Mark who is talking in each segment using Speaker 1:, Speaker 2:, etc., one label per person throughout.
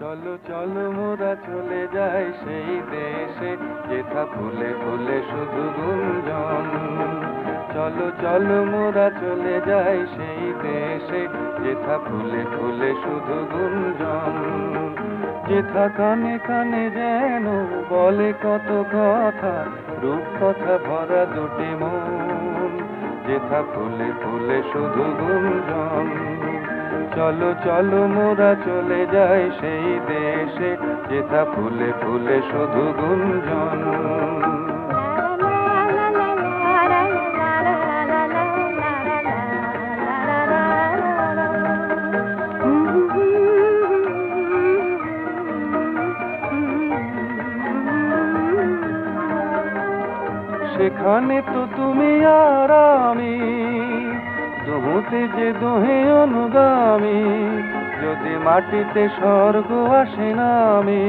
Speaker 1: চলো চলো, মোরা চলে যাই সেই দেশে, যেথা ফুলে ফুলে শুধু গুঞ্জন। চলো চলো, মোরা চলে যাই সেই দেশে, যেথা ফুলে ফুলে শুধু গুঞ্জন। যেথা কানে কানে যেন বলে কত কথা রূপ কথা ভরা দুটি মন। যেথা ফুলে ফুলে শুধু গুঞ্জন। চলো চলো, মোরা চলে যাই সেই দেশে। যেটা ফুলে ফুলে শুধু গুঞ্জন। সেখানে তো তুমি আর আমি। দোহতে যে দোহে অনুগামী, যদি মাটিতে স্বর্গ আসে না আমি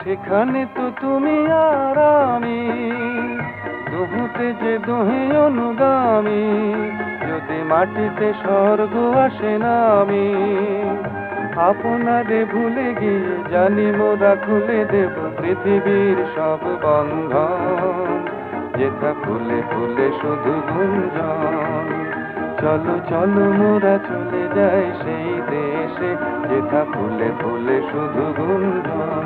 Speaker 1: সেখানে তো তুমি আর আমি, দোহতে যে দোহে অনুগামী, যদি মাটিতে স্বর্গ আসে না আমি আপনারে ভুলে গিয়ে জানি মোরা খুলে দেব পৃথিবীর সব বন্ধন। যেথা ফুলে ফুলে শুধু গুঞ্জন চলো চলো, মোরা চলে যাই সেই দেশে। যেথা ফুলে ফুলে শুধু গুঞ্জন